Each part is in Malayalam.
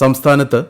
സംസ്ഥാനത്ത്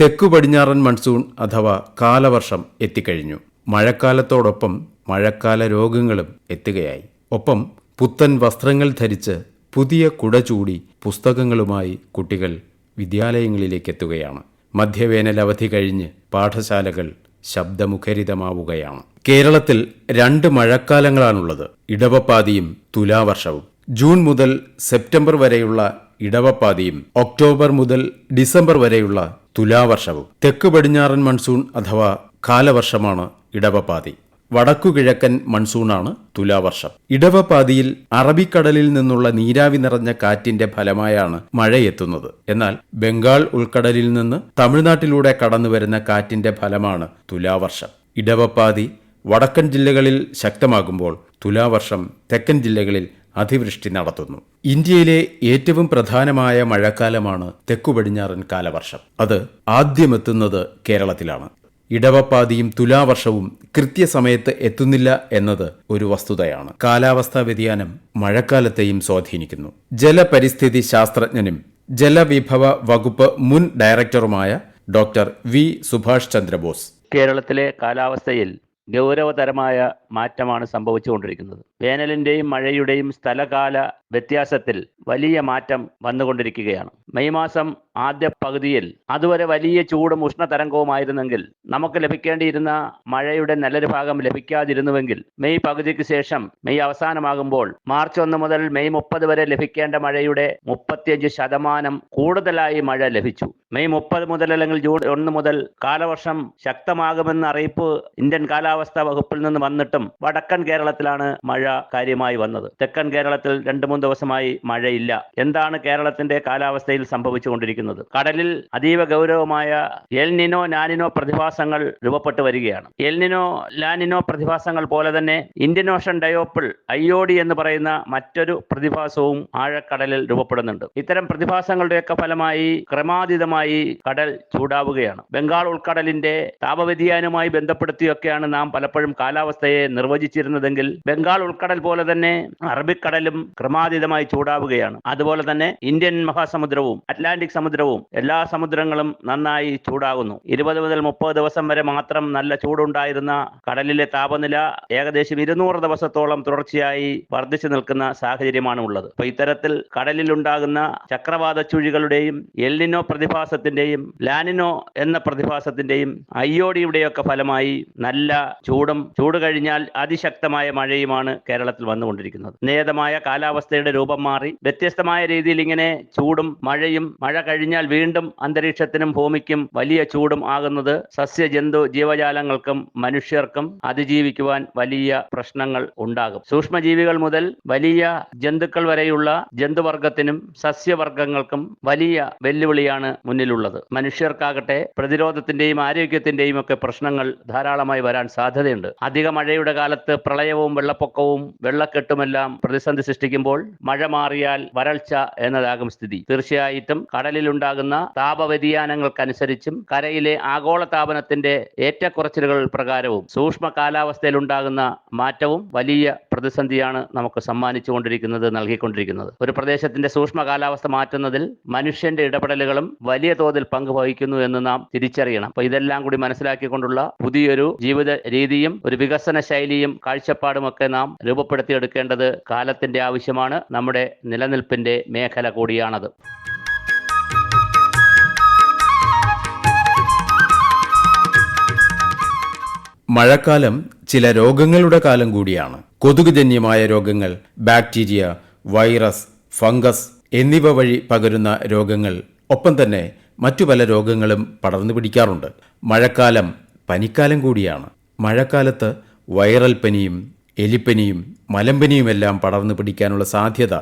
തെക്കു പടിഞ്ഞാറൻ മൺസൂൺ അഥവാ കാലവർഷം എത്തിക്കഴിഞ്ഞു. മഴക്കാലത്തോടൊപ്പം മഴക്കാല രോഗങ്ങളും എത്തുകയായി. ഒപ്പം പുത്തൻ വസ്ത്രങ്ങൾ ധരിച്ച് പുതിയ കുട ചൂടി പുസ്തകങ്ങളുമായി കുട്ടികൾ വിദ്യാലയങ്ങളിലേക്ക് എത്തുകയാണ് മധ്യവേനൽ അവധി കഴിഞ്ഞ് പാഠശാലകൾ ശബ്ദമുഖരിതമാവുകയാണ്. കേരളത്തിൽ രണ്ട് മഴക്കാലങ്ങളാണുള്ളത്. ഇടവപ്പാതിയും തുലാവർഷവും. ജൂൺ മുതൽ സെപ്റ്റംബർ വരെയുള്ള ഇടവപ്പാതിയും ഒക്ടോബർ മുതൽ ഡിസംബർ വരെയുള്ള തുലാവർഷവും. തെക്ക് പടിഞ്ഞാറൻ മൺസൂൺ അഥവാ കാലവർഷമാണ് ഇടവപ്പാതി. വടക്കുകിഴക്കൻ മൺസൂണാണ് തുലാവർഷം. ഇടവപ്പാതിയിൽ അറബിക്കടലിൽ നിന്നുള്ള നീരാവി നിറഞ്ഞ കാറ്റിന്റെ ഫലമായാണ് മഴയെത്തുന്നത്. എന്നാൽ ബംഗാൾ ഉൾക്കടലിൽ നിന്ന് തമിഴ്നാട്ടിലൂടെ കടന്നുവരുന്ന കാറ്റിന്റെ ഫലമാണ് തുലാവർഷം. ഇടവപ്പാതി വടക്കൻ ജില്ലകളിൽ ശക്തമാകുമ്പോൾ തുലാവർഷം തെക്കൻ ജില്ലകളിൽ അതിവൃഷ്ടി നടത്തുന്നു. ഇന്ത്യയിലെ ഏറ്റവും പ്രധാനമായ മഴക്കാലമാണ് തെക്കുപടിഞ്ഞാറൻ കാലവർഷം. അത് ആദ്യമെത്തുന്നത് കേരളത്തിലാണ്. ഇടവപ്പാതിയും തുലാവർഷവും കൃത്യസമയത്ത് എത്തുന്നില്ല എന്നത് ഒരു വസ്തുതയാണ്. കാലാവസ്ഥാ വ്യതിയാനം മഴക്കാലത്തെയും സ്വാധീനിക്കുന്നു. ജലപരിസ്ഥിതി ശാസ്ത്രജ്ഞനും ജലവിഭവ വകുപ്പ് മുൻ ഡയറക്ടറുമായ ഡോക്ടർ വി സുഭാഷ് ചന്ദ്രബോസ്. കേരളത്തിലെ കാലാവസ്ഥയിൽ ഗൗരവതരമായ മാറ്റമാണ് സംഭവിച്ചുകൊണ്ടിരിക്കുന്നത്. വേനലിന്റെയും മഴയുടെയും സ്ഥലകാല വ്യത്യാസത്തിൽ വലിയ മാറ്റം വന്നുകൊണ്ടിരിക്കുകയാണ്. മെയ് മാസം ആദ്യ പകുതിയിൽ അതുവരെ വലിയ ചൂടും ഉഷ്ണതരംഗവുമായിരുന്നെങ്കിൽ നമുക്ക് ലഭിക്കേണ്ടിയിരുന്ന മഴയുടെ നല്ലൊരു ഭാഗം ലഭിക്കാതിരുന്നുവെങ്കിൽ മെയ് പകുതിക്ക് ശേഷം മെയ് അവസാനമാകുമ്പോൾ മാർച്ച് ഒന്ന് മുതൽ മെയ് മുപ്പത് വരെ ലഭിക്കേണ്ട മഴയുടെ മുപ്പത്തിയഞ്ച് ശതമാനം കൂടുതലായി മഴ ലഭിച്ചു. മെയ് മുപ്പത് മുതൽ അല്ലെങ്കിൽ ജൂൺ ഒന്ന് മുതൽ കാലവർഷം ശക്തമാകുമെന്ന അറിയിപ്പ് ഇന്ത്യൻ കാലാവസ്ഥാ വകുപ്പിൽ നിന്ന് വന്നിട്ടും വടക്കൻ കേരളത്തിലാണ് മഴ കാര്യമായി വന്നത്. തെക്കൻ കേരളത്തിൽ രണ്ടു മൂന്ന് ദിവസമായി മഴയില്ല. എന്താണ് കേരളത്തിന്റെ കാലാവസ്ഥയിൽ സംഭവിച്ചുകൊണ്ടിരിക്കുന്നത്? കടലിൽ അതീവ ഗൗരവമായ എൽനിനോ നാനിനോ പ്രതിഭാസങ്ങൾ രൂപപ്പെട്ടു വരികയാണ്. എൽനിനോ ലാനിനോ പ്രതിഭാസങ്ങൾ പോലെ തന്നെ ഇന്ത്യൻ ഓഷൻ ഡയോപ്പിൾ ഐഒഡി എന്ന് പറയുന്ന മറ്റൊരു പ്രതിഭാസവും ആഴക്കടലിൽ രൂപപ്പെടുന്നുണ്ട്. ഇത്തരം പ്രതിഭാസങ്ങളുടെയൊക്കെ ഫലമായി ക്രമാതീതമായി കടൽ ചൂടാവുകയാണ്. ബംഗാൾ ഉൾക്കടലിന്റെ താപവ്യതിയാനുമായി ബന്ധപ്പെടുത്തിയൊക്കെയാണ് നാം പലപ്പോഴും കാലാവസ്ഥയെ നിർവചിച്ചിരുന്നതെങ്കിൽ ബംഗാൾ ഉൾക്കടൽ പോലെ തന്നെ അറബിക്കടലും ക്രമാതീതമായി ചൂടാവുകയാണ്. അതുപോലെ തന്നെ ഇന്ത്യൻ മഹാസമുദ്രവും അറ്റ്ലാന്റിക് സമുദ്രവും എല്ലാ സമുദ്രങ്ങളും നന്നായി ചൂടാകുന്നു ഇരുപത് മുതൽ മുപ്പത് ദിവസം വരെ മാത്രം നല്ല ചൂടുണ്ടായിരുന്ന കടലിലെ താപനില ഏകദേശം ഇരുന്നൂറ് ദിവസത്തോളം തുടർച്ചയായി വർദ്ധിച്ചു നിൽക്കുന്ന സാഹചര്യമാണ് ഉള്ളത് അപ്പൊ ഇത്തരത്തിൽ കടലിലുണ്ടാകുന്ന ചക്രവാത ചുഴികളുടെയും എല്ലിനോ പ്രതിഭാസത്തിന്റെയും ലാനിനോ എന്ന പ്രതിഭാസത്തിന്റെയും അയ്യോടിയുടെയൊക്കെ ഫലമായി നല്ല ചൂടും ചൂട് കഴിഞ്ഞാൽ അതിശക്തമായ മഴയുമാണ് കേരളത്തിൽ വന്നുകൊണ്ടിരിക്കുന്നത്. നിയതമായ കാലാവസ്ഥയുടെ രൂപം മാറി വ്യത്യസ്തമായ രീതിയിൽ ഇങ്ങനെ ചൂടും മഴയും മഴ കഴിഞ്ഞാൽ വീണ്ടും അന്തരീക്ഷത്തിനും ഭൂമിക്കും വലിയ ചൂടും ആകുന്നത് സസ്യജന്തു ജീവജാലങ്ങൾക്കും മനുഷ്യർക്കും അതിജീവിക്കുവാൻ വലിയ പ്രശ്നങ്ങൾ ഉണ്ടാകും. സൂക്ഷ്മജീവികൾ മുതൽ വലിയ ജന്തുക്കൾ വരെയുള്ള ജന്തുവർഗത്തിനും സസ്യവർഗങ്ങൾക്കും വലിയ വെല്ലുവിളിയാണ് മുന്നിലുള്ളത്. മനുഷ്യർക്കാകട്ടെ പ്രതിരോധത്തിന്റെയും ആരോഗ്യത്തിന്റെയും ഒക്കെ പ്രശ്നങ്ങൾ ധാരാളമായി വരാൻ സാധ്യതയുണ്ട്. അധിക മഴയുടെ കാലത്ത് പ്രളയവും വെള്ളപ്പൊക്കവും വെള്ളക്കെട്ടുമെല്ലാം പ്രതിസന്ധി സൃഷ്ടിക്കുമ്പോൾ മഴ മാറിയാൽ വരൾച്ച എന്നതാകും സ്ഥിതി. തീർച്ചയായിട്ടും കടലിലുണ്ടാകുന്ന താപവ്യതിയാനങ്ങൾക്കനുസരിച്ചും കരയിലെ ആഗോള താപനത്തിന്റെ ഏറ്റക്കുറച്ചിലുകൾ പ്രകാരവും സൂക്ഷ്മ കാലാവസ്ഥയിലുണ്ടാകുന്ന മാറ്റവും വലിയ പ്രതിസന്ധിയാണ് നമുക്ക് സമ്മാനിച്ചുകൊണ്ടിരിക്കുന്നത് നൽകിക്കൊണ്ടിരിക്കുന്നത്. ഒരു പ്രദേശത്തിന്റെ സൂക്ഷ്മ കാലാവസ്ഥ മാറ്റുന്നതിൽ മനുഷ്യന്റെ ഇടപെടലുകളും വലിയ തോതിൽ പങ്കുവഹിക്കുന്നു എന്ന് നാം തിരിച്ചറിയണം. അപ്പൊ ഇതെല്ലാം കൂടി മനസ്സിലാക്കിക്കൊണ്ടുള്ള പുതിയൊരു ജീവിത രീതിയും ഒരു വികസന ശൈലിയും കാഴ്ചപ്പാടും ഒക്കെ നാം രൂപപ്പെടുത്തിയെടുക്കേണ്ടത് കാലത്തിന്റെ ആവശ്യമാണ്. നമ്മുടെ നിലനിൽപ്പിന്റെ മേഖല കൂടിയാണത്. മഴക്കാലം ചില രോഗങ്ങളുടെ കാലം കൂടിയാണ്. കൊതുകുജന്യമായ രോഗങ്ങൾ ബാക്ടീരിയ വൈറസ് ഫംഗസ് എന്നിവ വഴി പകരുന്ന രോഗങ്ങൾ ഒപ്പം തന്നെ മറ്റു പല രോഗങ്ങളും പടർന്നു പിടിക്കാറുണ്ട്. മഴക്കാലം പനിക്കാലം കൂടിയാണ്. മഴക്കാലത്ത് വൈറൽ പനിയും എലിപ്പനിയും മലമ്പനിയുമെല്ലാം പടർന്നു പിടിക്കാനുള്ള സാധ്യത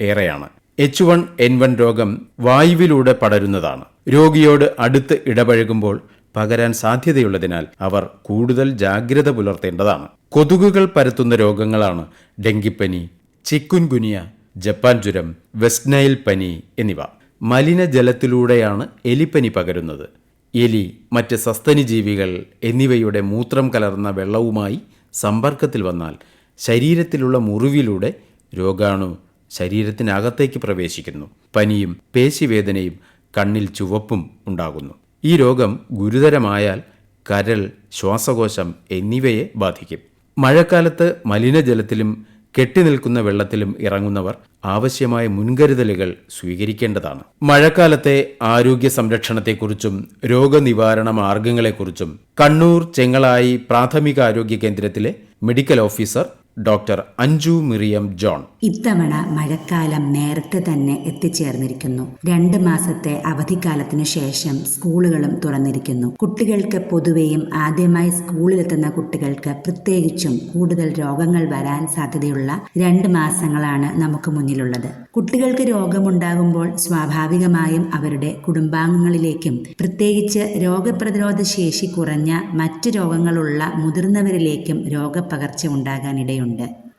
ഏറെയാണ്. എച്ച് വൺ എൻ വൺ രോഗം വായുവിലൂടെ പടരുന്നതാണ്. രോഗിയോട് അടുത്ത് ഇടപഴകുമ്പോൾ പകരാൻ സാധ്യതയുള്ളതിനാൽ അവർ കൂടുതൽ ജാഗ്രത പുലർത്തേണ്ടതാണ്. കൊതുകുകൾ പരത്തുന്ന രോഗങ്ങളാണ് ഡെങ്കിപ്പനി ചിക്കുൻകുനിയ ജപ്പാൻ ജ്വരം വെസ്റ്റ്നൈൽ പനി എന്നിവ. മലിനജലത്തിലൂടെയാണ് എലിപ്പനി പകരുന്നത്. എലി മറ്റ് സസ്തനി ജീവികൾ എന്നിവയുടെ മൂത്രം കലർന്ന വെള്ളവുമായി സമ്പർക്കത്തിൽ വന്നാൽ ശരീരത്തിലുള്ള മുറിവിലൂടെ രോഗാണു ശരീരത്തിനകത്തേക്ക് പ്രവേശിക്കുന്നു. പനിയും പേശിവേദനയും കണ്ണിൽ ചുവപ്പും ഉണ്ടാകുന്നു. ഈ രോഗം ഗുരുതരമായാൽ കരൾ ശ്വാസകോശം എന്നിവയെ ബാധിക്കും. മഴക്കാലത്ത് മലിനജലത്തിലും കെട്ടിനിൽക്കുന്ന വെള്ളത്തിലും ഇറങ്ങുന്നവർ ആവശ്യമായ മുൻകരുതലുകൾ സ്വീകരിക്കേണ്ടതാണ്. മഴക്കാലത്തെ ആരോഗ്യ സംരക്ഷണത്തെക്കുറിച്ചും രോഗനിവാരണ മാർഗങ്ങളെക്കുറിച്ചും കണ്ണൂർ ചെങ്ങളായി പ്രാഥമികാരോഗ്യ കേന്ദ്രത്തിലെ medical officer doctor Anju Miriam John. ഇത്തവണ മഴക്കാലം നേരത്തെ തന്നെ എത്തിച്ചേർന്നിരിക്കുന്നു. രണ്ട് മാസത്തെ അവധിക്കാലത്തിനു ശേഷം സ്കൂളുകളും തുറന്നിരിക്കുന്നു. കുട്ടികൾക്ക് പൊതുവെയും ആദ്യമായി സ്കൂളിലെത്തുന്ന കുട്ടികൾക്ക് പ്രത്യേകിച്ചും കൂടുതൽ രോഗങ്ങൾ വരാൻ സാധ്യതയുള്ള രണ്ട് മാസങ്ങളാണ് നമുക്ക് മുന്നിലുള്ളത്. കുട്ടികൾക്ക് രോഗമുണ്ടാകുമ്പോൾ സ്വാഭാവികമായും അവരുടെ കുടുംബാംഗങ്ങളിലേക്കും പ്രത്യേകിച്ച് രോഗപ്രതിരോധ ശേഷി കുറഞ്ഞ മറ്റ് രോഗങ്ങളുള്ള മുതിർന്നവരിലേക്കും രോഗപ്പകർച്ച ഉണ്ടാകാനിടയുണ്ട്.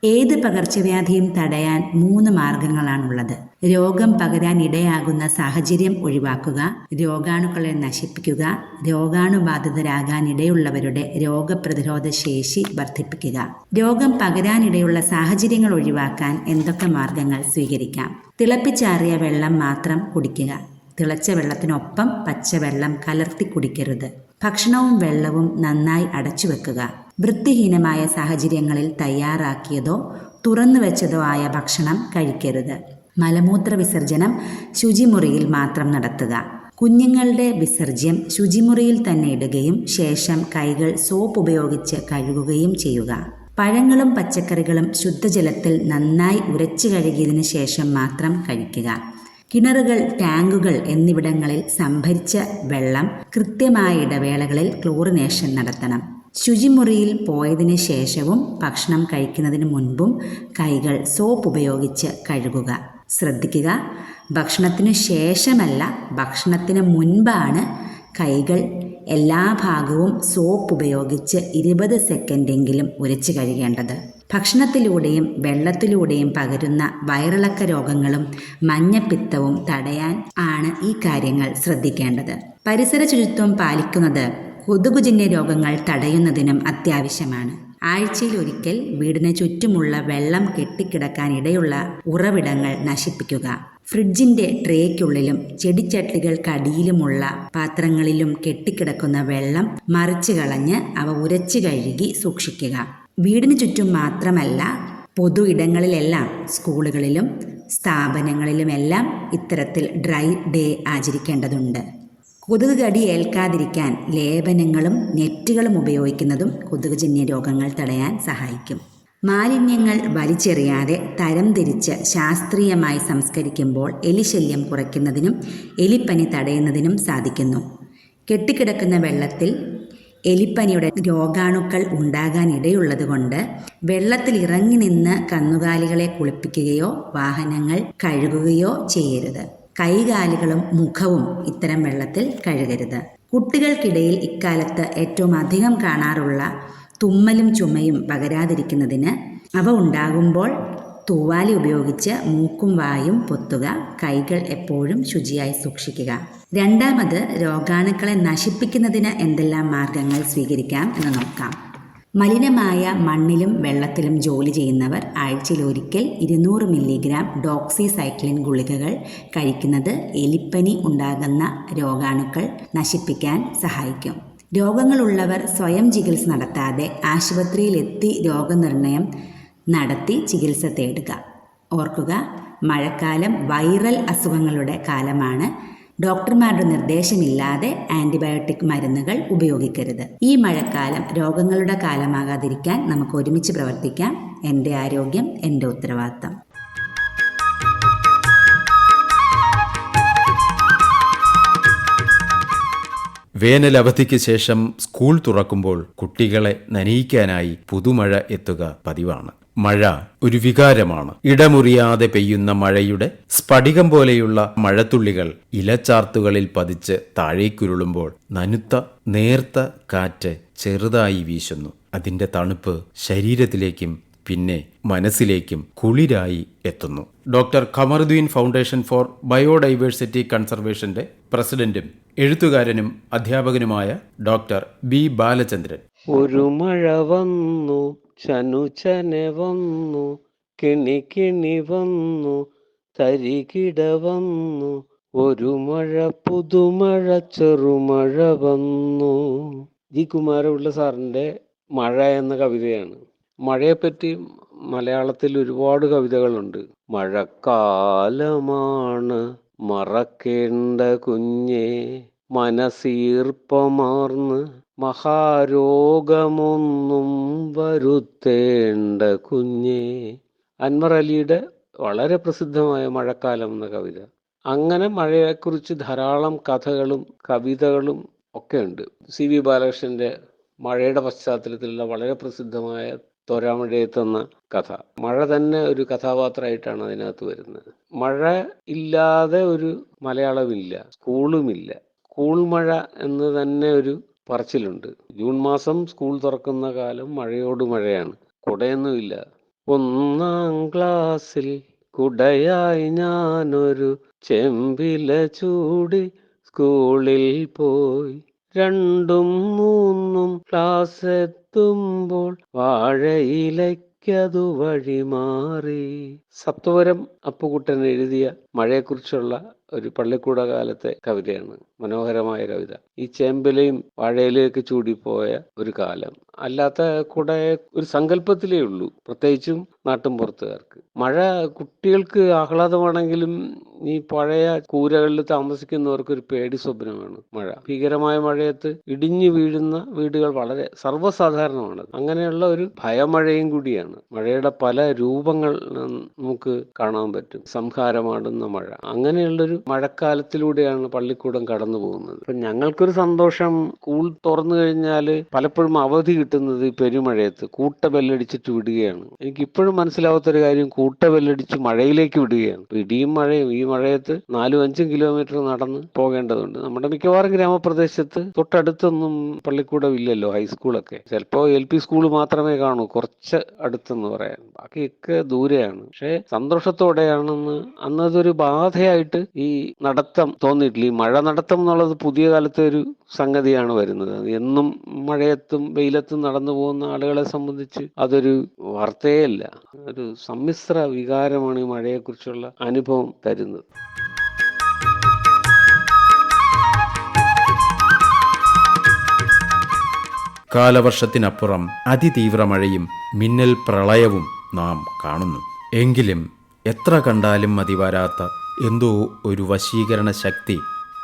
ഏത് പകർച്ചവ്യാധിയും തടയാൻ മൂന്ന് മാർഗങ്ങളാണുള്ളത്. രോഗം പകരാൻ ഇടയാകുന്ന സാഹചര്യം ഒഴിവാക്കുക രോഗാണുക്കളെ നശിപ്പിക്കുക രോഗാണുബാധിതരാകാനിടയുള്ളവരുടെ രോഗപ്രതിരോധ ശേഷി വർദ്ധിപ്പിക്കുക. രോഗം പകരാനിടയുള്ള സാഹചര്യങ്ങൾ ഒഴിവാക്കാൻ എന്തൊക്കെ മാർഗങ്ങൾ സ്വീകരിക്കാം? തിളപ്പിച്ചാറിയ വെള്ളം മാത്രം കുടിക്കുക. തിളച്ച വെള്ളത്തിനൊപ്പം പച്ചവെള്ളം കലർത്തി കുടിക്കരുത്. ഭക്ഷണവും വെള്ളവും നന്നായി അടച്ചു വെക്കുക വൃത്തിഹീനമായ സാഹചര്യങ്ങളിൽ തയ്യാറാക്കിയതോ തുറന്നു വെച്ചതോ ആയ ഭക്ഷണം കഴിക്കരുത്. മലമൂത്ര വിസർജനം ശുചിമുറിയിൽ മാത്രം നടത്തുക. കുഞ്ഞുങ്ങളുടെ വിസർജ്യം ശുചിമുറിയിൽ തന്നെ ഇടുകയും ശേഷം കൈകൾ സോപ്പ് ഉപയോഗിച്ച് കഴുകുകയും ചെയ്യുക. പഴങ്ങളും പച്ചക്കറികളും ശുദ്ധജലത്തിൽ നന്നായി ഉരച്ചു കഴുകിയതിനു ശേഷം മാത്രം കഴിക്കുക. കിണറുകൾ ടാങ്കുകൾ എന്നിവിടങ്ങളിൽ സംഭരിച്ച വെള്ളം കൃത്യമായ ഇടവേളകളിൽ ക്ലോറിനേഷൻ നടത്തണം. ശുചിമുറിയിൽ പോയതിനു ശേഷവും ഭക്ഷണം കഴിക്കുന്നതിന് മുൻപും കൈകൾ സോപ്പ് ഉപയോഗിച്ച് കഴുകുക. ശ്രദ്ധിക്കുക ഭക്ഷണത്തിനു ശേഷമല്ല ഭക്ഷണത്തിന് മുൻപാണ് കൈകൾ എല്ലാ ഭാഗവും സോപ്പ് ഉപയോഗിച്ച് ഇരുപത് സെക്കൻഡെങ്കിലും ഉരച്ചു കഴുകേണ്ടത്. ഭക്ഷണത്തിലൂടെയും വെള്ളത്തിലൂടെയും പകരുന്ന വയറിളക്ക രോഗങ്ങളും മഞ്ഞപ്പിത്തവും തടയാൻ ആണ് ഈ കാര്യങ്ങൾ ശ്രദ്ധിക്കേണ്ടത്. പരിസര ശുചിത്വം പാലിക്കുന്നത് കൊതുകുജന്യ രോഗങ്ങൾ തടയുന്നതിനും അത്യാവശ്യമാണ്. ആഴ്ചയിൽ ഒരിക്കൽ വീടിന് ചുറ്റുമുള്ള വെള്ളം കെട്ടിക്കിടക്കാൻ ഇടയുള്ള ഉറവിടങ്ങൾ നശിപ്പിക്കുക. ഫ്രിഡ്ജിന്റെ ട്രേക്കുള്ളിലും ചെടിച്ചട്ടികൾക്കടിയിലുമുള്ള പാത്രങ്ങളിലും കെട്ടിക്കിടക്കുന്ന വെള്ളം മറിച്ചു കളഞ്ഞ് അവ ഉരച്ചു കഴുകി സൂക്ഷിക്കുക. വീടിന് ചുറ്റും മാത്രമല്ല പൊതു ഇടങ്ങളിലെല്ലാം സ്കൂളുകളിലും സ്ഥാപനങ്ങളിലുമെല്ലാം ഇത്തരത്തിൽ ഡ്രൈ ഡേ ആചരിക്കേണ്ടതുണ്ട്. കൊതുക് കടി ഏൽക്കാതിരിക്കാൻ ലേപനങ്ങളും നെറ്റുകളും ഉപയോഗിക്കുന്നതും കൊതുകുജന്യ രോഗങ്ങൾ തടയാൻ സഹായിക്കും. മാലിന്യങ്ങൾ വലിച്ചെറിയാതെ തരംതിരിച്ച് ശാസ്ത്രീയമായി സംസ്കരിക്കുമ്പോൾ എലിശല്യം കുറയ്ക്കുന്നതിനും എലിപ്പനി തടയുന്നതിനും സാധിക്കുന്നു. കെട്ടിക്കിടക്കുന്ന വെള്ളത്തിൽ എലിപ്പനിയുടെ രോഗാണുക്കൾ ഉണ്ടാകാൻ ഇടയുള്ളതുകൊണ്ട് വെള്ളത്തിൽ ഇറങ്ങി നിന്ന് കന്നുകാലികളെ കുളിപ്പിക്കുകയോ വാഹനങ്ങൾ കഴുകുകയോ ചെയ്യരുത്. കൈകാലുകളും മുഖവും ഇത്തരം വെള്ളത്തിൽ കഴുകരുത്. കുട്ടികൾക്കിടയിൽ ഇക്കാലത്ത് ഏറ്റവും അധികം കാണാറുള്ള തുമ്മലും ചുമയും പകരാതിരിക്കുന്നതിന് അവ ഉണ്ടാകുമ്പോൾ തൂവാലി ഉപയോഗിച്ച് മൂക്കും വായും പൊത്തുക കൈകൾ എപ്പോഴും ശുചിയായി സൂക്ഷിക്കുക. രണ്ടാമത് രോഗാണുക്കളെ നശിപ്പിക്കുന്നതിന് എന്തെല്ലാം മാർഗങ്ങൾ സ്വീകരിക്കാം എന്ന് നോക്കാം. മലിനമായ മണ്ണിലും വെള്ളത്തിലും ജോലി ചെയ്യുന്നവർ ആഴ്ചയിലൊരിക്കൽ ഇരുന്നൂറ് മില്ലിഗ്രാം ഡോക്സിസൈക്ലിൻ ഗുളികകൾ കഴിക്കുന്നത് എലിപ്പനി ഉണ്ടാകുന്ന രോഗാണുക്കൾ നശിപ്പിക്കാൻ സഹായിക്കും. രോഗങ്ങളുള്ളവർ സ്വയം ചികിത്സ നടത്താതെ ആശുപത്രിയിലെത്തി രോഗനിർണയം നടത്തി ചികിത്സ തേടുക. ഓർക്കുക മഴക്കാലം വൈറൽ അസുഖങ്ങളുടെ കാലമാണ്. ഡോക്ടർമാരുടെ നിർദ്ദേശമില്ലാതെ ആന്റിബയോട്ടിക് മരുന്നുകൾ ഉപയോഗിക്കരുത്. ഈ മഴക്കാലം രോഗങ്ങളുടെ കാലമാകാതിരിക്കാൻ നമുക്ക് ഒരുമിച്ച് പ്രവർത്തിക്കാം. എന്റെ ആരോഗ്യം എന്റെ ഉത്തരവാദിത്തം. വേനൽ അവധിക്ക് ശേഷം സ്കൂൾ തുറക്കുമ്പോൾ കുട്ടികളെ നനയിക്കാനായി പുതുമഴ എത്തുക പതിവാണ്. മഴ ഒരു വികാരമാണ്. ഇടമുറിയാതെ പെയ്യുന്ന മഴയുടെ സ്ഫടികം പോലെയുള്ള മഴത്തുള്ളികൾ ഇലച്ചാർത്തുകളിൽ പതിച്ച് താഴേക്കുരുളുമ്പോൾ നനുത്ത നേർത്ത കാറ്റ് ചെറുതായി വീശുന്നു. അതിന്റെ തണുപ്പ് ശരീരത്തിലേക്കും പിന്നെ മനസ്സിലേക്കും കുളിരായി എത്തുന്നു. Doctor Qamaruddin foundation for biodiversity കൺസർവേഷന്റെ പ്രസിഡന്റും എഴുത്തുകാരനും അധ്യാപകനുമായ ഡോക്ടർ ബി ബാലചന്ദ്രൻ. ഒരു മഴ വന്നു. ചനു ചന വന്നു കിണി കിണി വന്നു തരികിട വന്നു ഒരു മഴ പുതുമഴ ചെറുമഴ വന്നു. ജി കുമാരപിള്ള സാറിന്റെ മഴ എന്ന കവിതയാണ്. മഴയെപ്പറ്റി മലയാളത്തിൽ ഒരുപാട് കവിതകളുണ്ട്. മഴക്കാലമാണ് മറക്കേണ്ട കുഞ്ഞേ മനസീർപ്പമാർന്ന് മഹാരോഗമൊന്നും വരുത്തേണ്ട കുഞ്ഞേ. അൻവർ അലിയുടെ വളരെ പ്രസിദ്ധമായ മഴക്കാലം എന്ന കവിത. അങ്ങനെ മഴയെക്കുറിച്ച് ധാരാളം കഥകളും കവിതകളും ഒക്കെ ഉണ്ട് സി വി ബാലകൃഷ്ണന്റെ മഴയുടെ പശ്ചാത്തലത്തിലുള്ള വളരെ പ്രസിദ്ധമായ തോരാമഴയെത്തുന്ന കഥ. മഴ തന്നെ ഒരു കഥാപാത്രമായിട്ടാണ് അതിനകത്ത് വരുന്നത്. മഴ ഇല്ലാതെ ഒരു മലയാളമില്ല സ്കൂളുമില്ല. സ്കൂൾ മഴ എന്ന് തന്നെ ഒരു പറച്ചിലുണ്ട്. ജൂൺ മാസം സ്കൂൾ തുറക്കുന്ന കാലം മഴയോട് മഴയാണ്. കുടയൊന്നുമില്ല. ഒന്നാം ക്ലാസ്സിൽ കുടയായി ഞാനൊരു ചെമ്പില ചൂടി സ്കൂളിൽ പോയി. രണ്ടും മൂന്നും ക്ലാസ് എത്തുമ്പോൾ വാഴയിലയ്ക്കതു വഴി മാറി. സത്വരം അപ്പുകുട്ടൻ എഴുതിയ മഴയെക്കുറിച്ചുള്ള ഒരു പള്ളിക്കൂട കാലത്തെ കവിതയാണ്. മനോഹരമായ കവിത. ഈ ചേമ്പിലയും വാഴയിലയൊക്കെ ചൂടിപ്പോയ ഒരു കാലം. അല്ലാത്ത കൂടെ ഒരു സങ്കല്പത്തിലേ ഉള്ളൂ. പ്രത്യേകിച്ചും നാട്ടും പുറത്തുകാർക്ക്. മഴ കുട്ടികൾക്ക് ആഹ്ലാദമാണെങ്കിലും ഈ പഴയ കൂരകളിൽ താമസിക്കുന്നവർക്ക് ഒരു പേടി സ്വപ്നമാണ് മഴ. ഭീകരമായ മഴയത്ത് ഇടിഞ്ഞു വീഴുന്ന വീടുകൾ വളരെ സർവസാധാരണമാണ്. അങ്ങനെയുള്ള ഒരു ഭയമഴയും കൂടിയാണ്. മഴയുടെ പല രൂപങ്ങൾ നമുക്ക് കാണാൻ പറ്റും. സംഹാരമാടുന്ന മഴ. അങ്ങനെയുള്ളൊരു മഴക്കാലത്തിലൂടെയാണ് പള്ളിക്കൂടം കടന്നു പോകുന്നത് അപ്പൊ ഞങ്ങൾക്കൊരു സന്തോഷം. സ്കൂൾ തുറന്നു കഴിഞ്ഞാൽ പലപ്പോഴും അവധി കിട്ടുന്നത് ഈ പെരുമഴയത്ത് കൂട്ട ബെല്ലടിച്ചിട്ട് വിടുകയാണ്. എനിക്ക് ഇപ്പോഴും മനസ്സിലാവാത്തൊരു കാര്യം കൂട്ട ബെല്ലടിച്ച് മഴയിലേക്ക് വിടുകയാണ്. ഇടിയും മഴയും ഈ മഴയത്ത് നാലും അഞ്ചും കിലോമീറ്റർ നടന്ന് പോകേണ്ടതുണ്ട്. നമ്മുടെ മിക്കവാറും ഗ്രാമപ്രദേശത്ത് തൊട്ടടുത്തൊന്നും പള്ളിക്കൂടം ഇല്ലല്ലോ ഹൈസ്കൂളൊക്കെ ചിലപ്പോൾ എൽ പി സ്കൂൾ മാത്രമേ കാണൂ കുറച്ച് അടുത്തെന്ന് പറയാൻ. ബാക്കിയൊക്കെ ദൂരെയാണ്. പക്ഷേ സന്തോഷത്തോടെയാണെന്ന് അന്നതൊരു ബാധയായിട്ട് ഈ നടത്തം തോന്നിയിട്ടില്ല. ഈ മഴ നടത്തം എന്നുള്ളത് പുതിയ കാലത്തെ ഒരു സംഗതിയാണ് വരുന്നത്. എന്നും മഴയത്തും വെയിലത്തും നടന്നു പോകുന്ന ആളുകളെ സംബന്ധിച്ച് അതൊരു വാർത്തയല്ല. ഒരു സമ്മിശ്ര വികാരമാണ് ഈ മഴയെക്കുറിച്ചുള്ള അനുഭവം തരുന്നത്. കാലവർഷത്തിനപ്പുറം അതിതീവ്ര മഴയും മിന്നൽ പ്രളയവും നാം കാണുന്നു. എങ്കിലും എത്ര കണ്ടാലും മതിവരാത്ത എന്തോ ഒരു വശീകരണ ശക്തി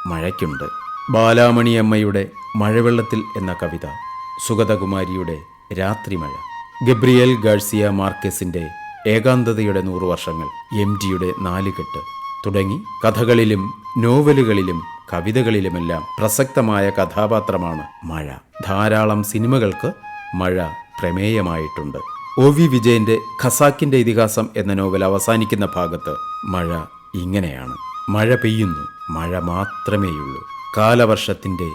മഴയ്ക്കുണ്ട്. ബാലാമണിയമ്മയുടെ മഴവെള്ളത്തിൽ എന്ന കവിത സുഗതകുമാരിയുടെ രാത്രിമഴ. ഗബ്രിയേൽ ഗാഴ്സിയ മാർക്കസിന്റെ ഏകാന്തതയുടെ നൂറു വർഷങ്ങൾ എം ജിയുടെ നാലുകെട്ട് തുടങ്ങി കഥകളിലും നോവലുകളിലും കവിതകളിലുമെല്ലാം പ്രസക്തമായ കഥാപാത്രമാണ് മഴ. ധാരാളം സിനിമകൾക്ക് മഴ പ്രമേയമായിട്ടുണ്ട്. ഒ വി വിജയന്റെ ഖസാക്കിന്റെ ഇതിഹാസം എന്ന നോവൽ അവസാനിക്കുന്ന ഭാഗത്ത് മഴ ഇങ്ങനെയാണ്. മഴ പെയ്യുന്നു. മഴ മാത്രമേയുള്ളൂ. കാലവർഷത്തിന്റെ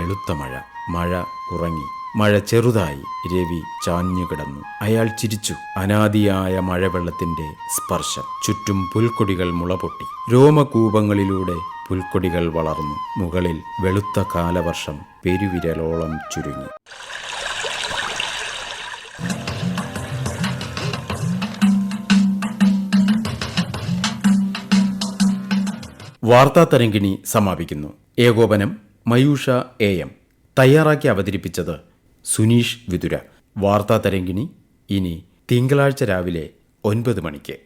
വെളുത്ത മഴ. മഴ ഉറങ്ങി. മഴ ചെറുതായി രവി ചാഞ്ഞുകിടന്നു അയാൾ ചിരിച്ചു. അനാദിയായ മഴവെള്ളത്തിന്റെ സ്പർശം. ചുറ്റും പുൽക്കൊടികൾ മുളപൊട്ടി രോമകൂപങ്ങളിലൂടെ പുൽക്കൊടികൾ വളർന്നു. മുകളിൽ വെളുത്ത കാലവർഷം പെരുവിരലോളം ചുരുങ്ങി. വാർത്താ തരങ്കിണി സമാപിക്കുന്നു. ഏകോപനം മയൂഷ എ എം. തയ്യാറാക്കി അവതരിപ്പിച്ചത് സുനീഷ് വിതുര. വാർത്താ തരങ്കിണി ഇനി തിങ്കളാഴ്ച രാവിലെ ഒൻപത് മണിക്ക്.